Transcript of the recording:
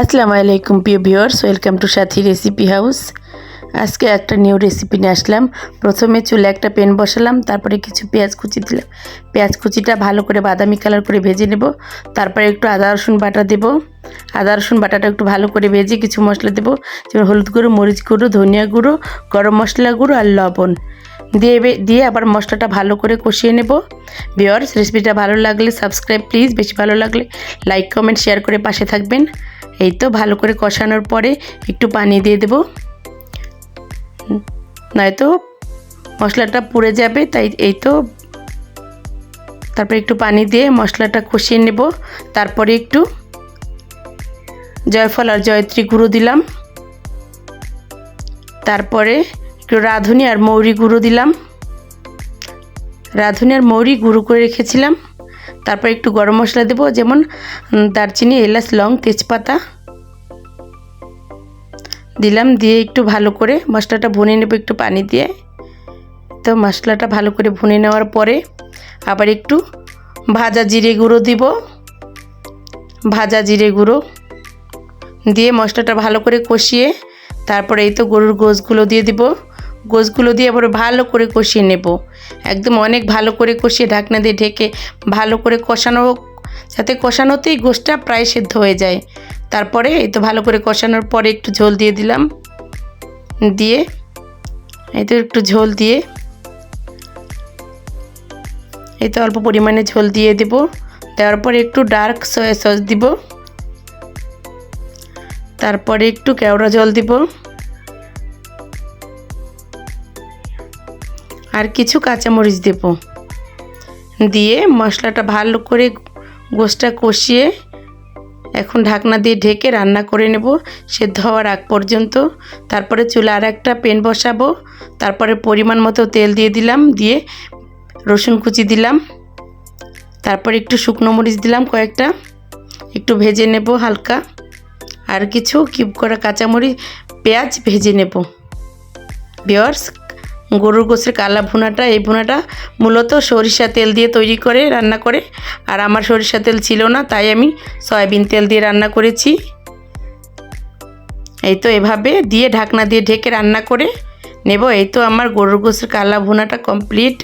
আসসালামু আলাইকুম, প্রিয় viewers, welcome to Sathi recipe house. আজকে একটা নিউ রেসিপি নিয়ে আসলাম। প্রথমে চুলে একটা পেন বসালাম, তারপরে কিছু পেঁয়াজ কুচি দিলাম। পেঁয়াজ কুচিটা ভালো করে বাদামি কালার করে ভেজে নেব। তারপরে একটু আদা, রসুন বাটা দেব। আদা, রসুন বাটাটা একটু ভালো করে ভেজে কিছু মশলা দেবো। যেমন হলুদ গুঁড়ো, মরিচ গুঁড়ো, ধনিয়া গুঁড়ো, গরম মশলা গুঁড়ো আর লবণ। দিয়ে দিয়ে আবার মশলাটা ভালো করে কষিয়ে নেব। ভিওয়ার্স রেসিপিটা ভালো লাগলে সাবস্ক্রাইব প্লিজ। বেশি ভালো লাগলে লাইক, কমেন্ট, শেয়ার করে পাশে থাকবেন। এই তো ভালো করে কষানোর পরে একটু পানি দিয়ে দেব। নয়তো মশলাটা পুড়ে যাবে, তাই এই তো। তারপরে একটু পানি দিয়ে মশলাটা কষিয়ে নেব। তারপরে একটু জয়ফল আর জয়ত্রী গুঁড়ো দিলাম। তারপরে একটু রাঁধুনি আর মৌরি গুঁড়ো দিলাম। রাঁধুনি আর মৌরি গুঁড়ো করে রেখেছিলাম। তারপর একটু গরম মশলা দেবো, যেমন দারচিনি, এলাচ, লং, তেজপাতা। দিলাম, দিয়ে একটু ভালো করে মশলাটা ভুনে নেব একটু পানি দিয়ে। তো মশলাটা ভালো করে ভুনে নেওয়ার পরে আবার একটু ভাজা জিরে গুঁড়ো দিব। ভাজা জিরে গুঁড়ো দিয়ে মশলাটা ভালো করে কষিয়ে তারপরে এই তো গরুর গোশগুলো দিয়ে দিব। গোশগুলো দিয়ে আবার ভালো করে কষিয়ে নেব। একদম অনেক ভালো করে কষিয়ে ঢাকনা দিয়ে ঢেকে ভালো করে কষানো যাতে কষানোতেই গোশটা প্রায় সেদ্ধ হয়ে যায়। তারপরে এই তো ভালো করে কষানোর পরে একটু ঝোল দিয়ে দিলাম। দিয়ে এই তো একটু ঝোল দিয়ে এই তো অল্প পরিমাণে ঝোল দিয়ে দেব। দেওয়ার পরে একটু ডার্ক সয়া সস দিব। তারপরে একটু কেওড়া জল দিব। আর কিছু কাঁচামরিচ দেব। দিয়ে মশলাটা ভালো করে গোশটা কষিয়ে এখন ঢাকনা দিয়ে ঢেকে রান্না করে নেব। সেদ্ধ হওয়ার আগ পর্যন্ত। তারপরে চুলা আর একটা পেন বসাবো। তারপরে পরিমাণ মতো তেল দিয়ে দিলাম। দিয়ে রসুন কুচি দিলাম। তারপরে একটু শুকনো মরিচ দিলাম কয়েকটা। একটু ভেজে নেব হালকা। আর কিছু কিউব করা কাঁচামরিচ, পেঁয়াজ ভেজে নেব। বিয়ার্স গরুর গোসের কালা ভুনাটা, এই ভুনাটা মূলত সরিষা তেল দিয়ে তৈরি করে, রান্না করে। আর আমার সরিষা তেল ছিল না, তাই আমি সয়াবিন তেল দিয়ে রান্না করেছি। এই তো এভাবে দিয়ে ঢাকনা দিয়ে ঢেকে রান্না করে নেব। এই তো আমার গরুর গোসের কালা ভুনাটা কমপ্লিট